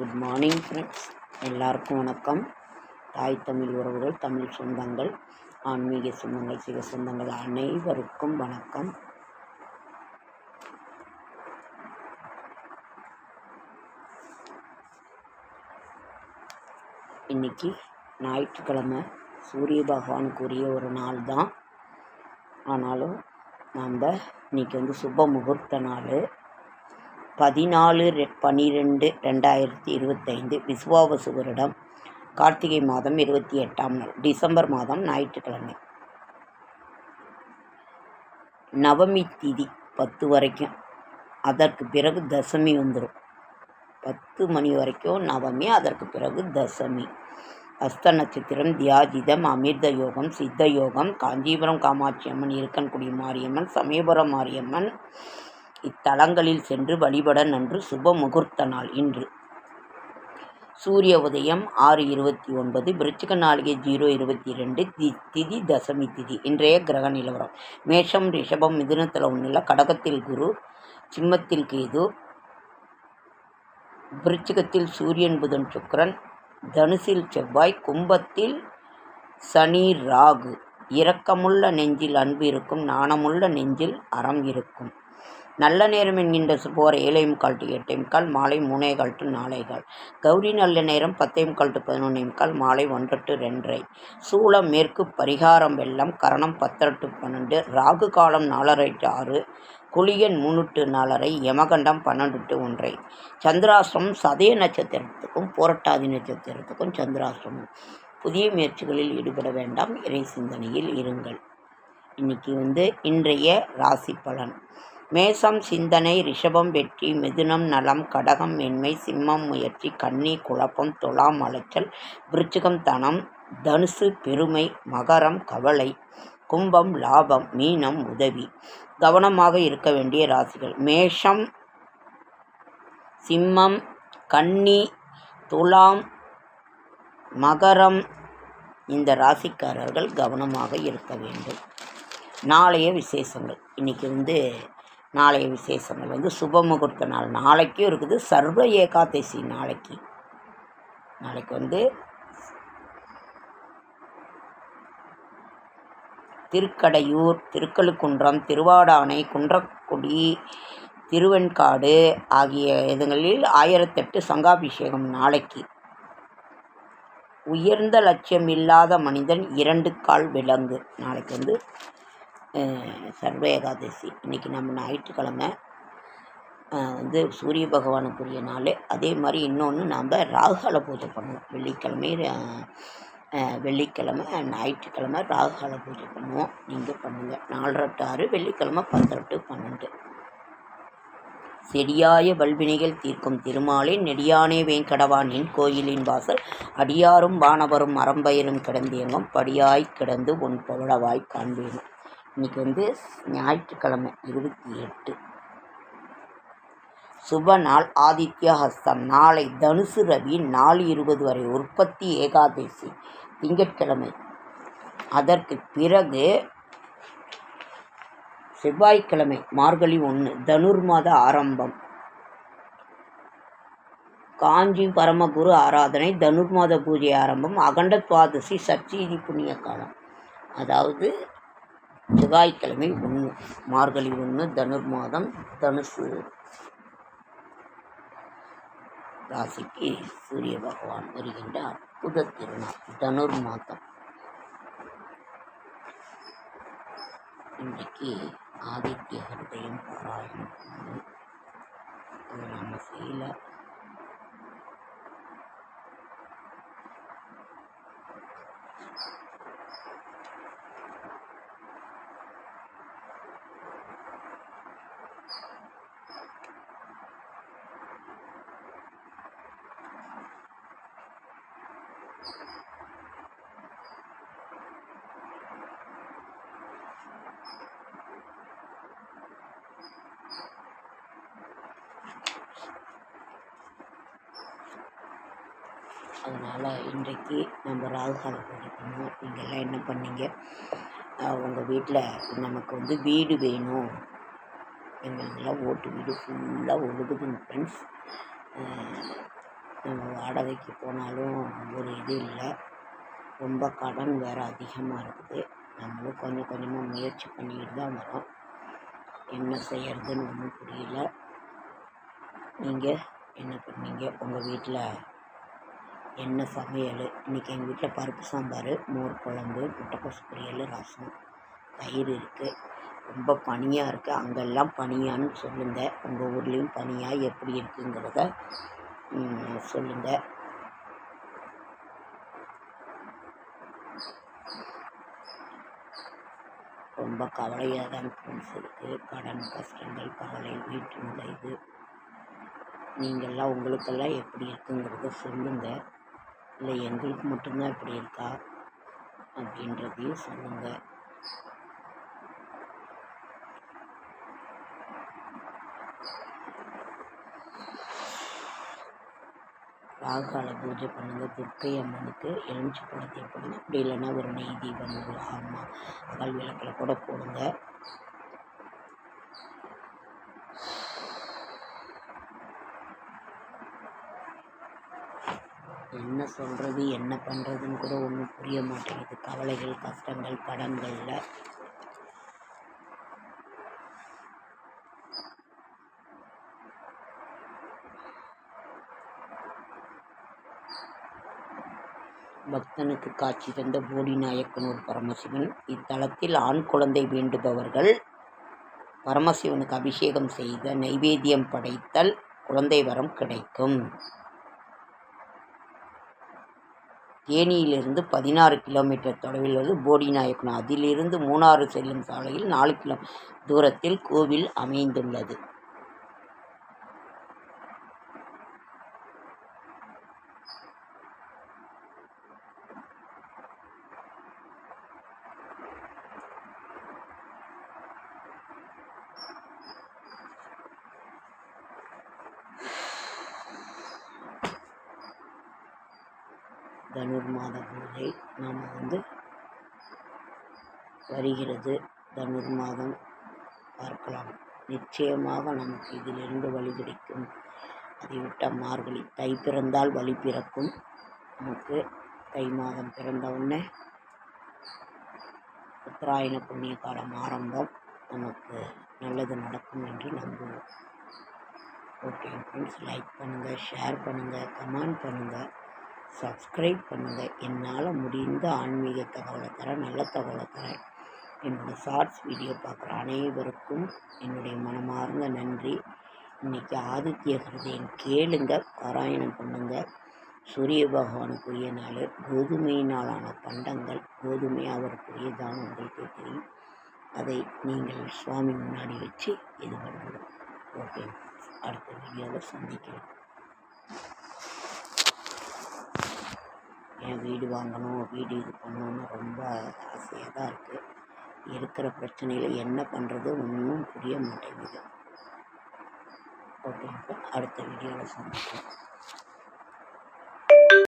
Good morning friends எல்லாருக்கும் வணக்கம். தாய் தமிழ் உறவுகள் தமிழ் சொந்தங்கள் ஆன்மீக சொந்தங்கள் சிவ சொந்தங்கள் அனைவருக்கும் வணக்கம். இன்னைக்கு ஞாயிற்றுக்கிழமை சூரிய பகவானுக்குரிய ஒரு நாள் தான். ஆனாலும் நாம் இன்னைக்கு வந்து சுப முகூர்த்த நாள். பதினாலு ரெ- பன்னிரெண்டு ரெண்டாயிரத்தி இருபத்தைந்து விஸ்வாவசு வருடம் கார்த்திகை மாதம் இருபத்தி எட்டாம் நாள் டிசம்பர் மாதம் ஞாயிற்றுக்கிழமை. நவமி திதி பத்து வரைக்கும். அதற்கு பிறகு தசமி வந்துடும் பத்து மணி வரைக்கும் நவமி அதற்கு பிறகு தசமி. அஸ்த நட்சத்திரம் தியாஜிதம் அமிர்த யோகம் சித்த யோகம் காஞ்சிபுரம் காமாட்சி அம்மன் இருக்கன்குடி மாரியம்மன் சமயபுரம் மாரியம்மன் இத்தலங்களில் சென்று வழிபட நன்று சுப முகூர்த்த நாள் இன்று. சூரிய உதயம் ஆறு இருபத்தி ஒன்பது விருச்சிக நாளிகை ஜீரோ இருபத்தி ரெண்டு தி திதி தசமி திதி இன்றைய கிரக நிலவரம். மேஷம் ரிஷபம் மிதுனத்தில் ஒன்றில் கடகத்தில் குரு சிம்மத்தில் கேது விருச்சிகத்தில் சூரியன் புதன் சுக்கரன் தனுசில் செவ்வாய் கும்பத்தில் சனி ராகு. இரக்கமுள்ள நெஞ்சில் அன்பு இருக்கும் நாணமுள்ள நெஞ்சில் அறம் இருக்கும். நல்ல நேரம் என்கின்ற போகிற ஏழை முக்கால் டு எட்டே முக்கால் மாலை மூணே கால் டு நாலே கால். கௌரி நல்ல நேரம் பத்தே முக்கால் டு பதினொன்னே முக்கால் மாலை ஒன்று டு ரெண்டரை. சூளம் மேற்கு பரிகாரம் வெள்ளம் கரணம் பத்தரை டு பன்னெண்டு ராகு காலம் நாலரை டு ஆறு குளியன் மூணு டு நாலரை யமகண்டம் பன்னெண்டு டு ஒன்றை சந்திராசிரமம் சதய நட்சத்திரத்துக்கும் போரட்டாதி நட்சத்திரத்துக்கும் சந்திராசிரமம் புதிய முயற்சிகளில் ஈடுபட வேண்டாம் இறை சிந்தனையில் இருங்கள். இன்னைக்கு வந்து இன்றைய ராசி பலன். மேசம் சிந்தனை ரிஷபம் வெற்றி மிதுனம் நலம் கடகம் மென்மை சிம்மம் முயற்சி கன்னி குழப்பம் துலாம் அலைச்சல் விருச்சிகம் தனம் தனுசு பெருமை மகரம் கவலை கும்பம் லாபம் மீனம் உதவி கவனமாக இருக்க வேண்டிய ராசிகள். மேஷம் சிம்மம் கன்னி துலாம் மகரம் இந்த ராசிக்காரர்கள் கவனமாக இருக்க வேண்டும். நாளைய விசேஷங்கள். இன்றைக்கி வந்து நாளைய விசேஷங்கள் வந்து சுப முகூர்த்த நாள். நாளைக்கும் இருக்குது சர்வ ஏகாதசி நாளைக்கு. நாளைக்கு வந்து திருக்கடையூர் திருக்கழுக்குன்றம் திருவாடானை குன்றக்குடி திருவெண்காடு ஆகிய இதுகளில் ஆயிரத்தெட்டு சங்காபிஷேகம் நாளைக்கு. உயர்ந்த லட்சியம் இல்லாத மனிதன் இரண்டு கால் விலங்கு. நாளைக்கு வந்து சர்வ ஏகாதசி இன்றைக்கி நம்ம ஞாயிற்றுக்கிழமை வந்து சூரிய பகவானுக்குரிய நாள். அதே மாதிரி இன்னொன்று நாம் ராகுகால பூஜை பண்ணுவோம். வெள்ளிக்கிழமை வெள்ளிக்கிழமை ஞாயிற்றுக்கிழமை ராகுகால பூஜை பண்ணுவோம். நீங்கள் பண்ணுங்கள் நாலரை டு ஆறு வெள்ளிக்கிழமை பத்தரை டு பன்னெண்டு. செடியாய வல்வினைகள் தீர்க்கும் திருமாலே நெடியானே வேங்கடவான் என் கோயிலின் வாசல். அடியாரும் வானவரும் மரம்பயிரும் கிடந்தியங்கும் படியாய் கிடந்து உன் பவளவாய் காண்பேனும். இன்னைக்கு வந்து ஞாயிற்றுக்கிழமை இருபத்தி எட்டு. சுப நாள் ஆதித்யஹஸ்தம். நாளை தனுசு ரவி நாலு இருபது வரை உற்பத்தி ஏகாதசி திங்கட்கிழமை. அதற்கு பிறகு செவ்வாய்க்கிழமை மார்கழி ஒன்று தனுர் மாத ஆரம்பம். காஞ்சி பரமகுரு ஆராதனை தனுர்மாத பூஜை ஆரம்பம் அகண்ட துவாதசி சச்சீதி புண்ணிய காலம் அதாவது செவ்வாய்க்கிழமை ஒன்று மார்கழி ஒன்று தனுர் மாதம் தனுசு ராசிக்கு சூரிய பகவான் வருகின்ற அற்புத திருநாள் தனுர் மாதம் இன்றைக்கு ஆதித்ய ஹிருதயம் பாராயணம். அது நம்ம செய்யல. அதனால் இன்றைக்கு நம்ம ராகுகால பூஜை பண்ணுவோம் நீங்கள் எல்லாம் என்ன பண்ணீங்க? உங்கள் வீட்டில் நமக்கு வந்து வீடு வேணும். எங்களுக்கெல்லாம் ஓட்டு வீடு ஃபுல்லாக ஒழுகுதுங்க ஃப்ரெண்ட்ஸ் நம்ம வாடகைக்கு போனாலும் ஒரு இது இல்லை. ரொம்ப கடன் வேறு அதிகமாக இருக்குது. நம்மளும் கொஞ்சம் கொஞ்சமாக முயற்சி பண்ணிக்கிட்டு தான் வரோம். என்ன செய்யறதுன்னு ஒன்றும் புரியல. நீங்கள் என்ன பண்ணீங்க? உங்கள் வீட்டில் என்ன சமையல்? இன்றைக்கி எங்கள் வீட்டில் பருப்பு சாம்பார் மோர் குழம்பு முட்டைக்கோசு பொரியல் ரசம். தயிர் இருக்குது ரொம்ப பனியாக இருக்குது அங்கெல்லாம் பனியான்னு சொல்லுங்கள் உங்கள் ஊர்லேயும் பனியாக எப்படி இருக்குங்கிறத சொல்லுங்கள் ரொம்ப கவலையாக தான் ஃப்ரெண்ட்ஸ் இருக்குது கடன் கஷ்டங்கள் கவலை வீட்டு நுழைவு. நீங்கள்லாம் உங்களுக்கெல்லாம் எப்படி இருக்குங்கிறத சொல்லுங்கள் இல்லை எங்களுக்கு மட்டும்தான் இப்படி இருக்கா? அப்படின்றதையும் சொல்லுங்கள் ராகுகால பூஜை பண்ணுங்கள் துர்க்கை அம்மனுக்கு எலுமிச்சை பழத்தை போடுங்க. அப்படி இல்லைன்னா ஒரு நெய் தீபம் ஒரு அகல் விளக்கில் கூட போடுங்க. என்ன சொல்கிறது என்ன பண்ணுறதுன்னு கூட ஒன்றும் புரிய மாட்டேங்குது. கவலைகள் கஷ்டங்கள் படங்களில். பக்தனுக்கு காட்சி தந்த போடி நாயக்கனூர் பரமசிவன். இத்தலத்தில் ஆண் குழந்தை வேண்டுபவர்கள் பரமசிவனுக்கு அபிஷேகம் செய்த நைவேத்தியம் படைத்தல் குழந்தை வரம் கிடைக்கும். தேனியிலிருந்து பதினாறு கிலோமீட்டர் தொலைவில் உள்ளது போடிநாயக்கனம் அதிலிருந்து மூணாறு செல்லும் சாலையில் நாலு கிலோ தூரத்தில் கோவில் அமைந்துள்ளது. தனுர் மாத பூஜை நாம் வந்து வருகிறது. தனுர் மாதம் பார்க்கலாம். நிச்சயமாக நமக்கு இதிலிருந்து வழி கிடைக்கும். அதை விட்டால் மார்கழி தை பிறந்தால் வழி பிறக்கும். நமக்கு தை மாதம் பிறந்த உடனே உத்தராயண புண்ணிய காலம் ஆரம்பம். நமக்கு நல்லது நடக்கும் என்று நம்புவோம். ஓகே ஃப்ரெண்ட்ஸ் லைக் பண்ணுங்கள் ஷேர் பண்ணுங்கள் கமெண்ட் பண்ணுங்கள் சப்ஸ்கிரைப் பண்ணுங்கள் என்னால் முடிந்த ஆன்மீக தகவலை தரேன் நல்ல தகவலை தரேன். என்னோடய ஷார்ட்ஸ் வீடியோ பார்க்குற அனைவருக்கும் என்னுடைய மனமார்ந்த நன்றி. இன்றைக்கி ஆதித்ய ஹிருதயம் கேளுங்க பாராயணம் பண்ணுங்க. சூரிய பகவானுக்குரிய நாள் கோதுமையினாலான பண்டங்கள் கோதுமை அவருக்குரியதான உங்களுக்கு தெரியும். அதை நீங்கள் சுவாமி முன்னாடி வச்சு இது பண்ணுங்கள் ஓகே அடுத்த வீடியோவில் சந்திக்கிறேன். என் வீடு வாங்கணும் வீடு இது பண்ணணும்னு ரொம்ப ஆசையாக தான் இருக்குது இருக்கிற பிரச்சனையில் என்ன பண்ணுறது ஒன்றும் புரிய மாட்டேங்குது. ஓகே அடுத்த வீடியோவில் சந்திக்கிறேன்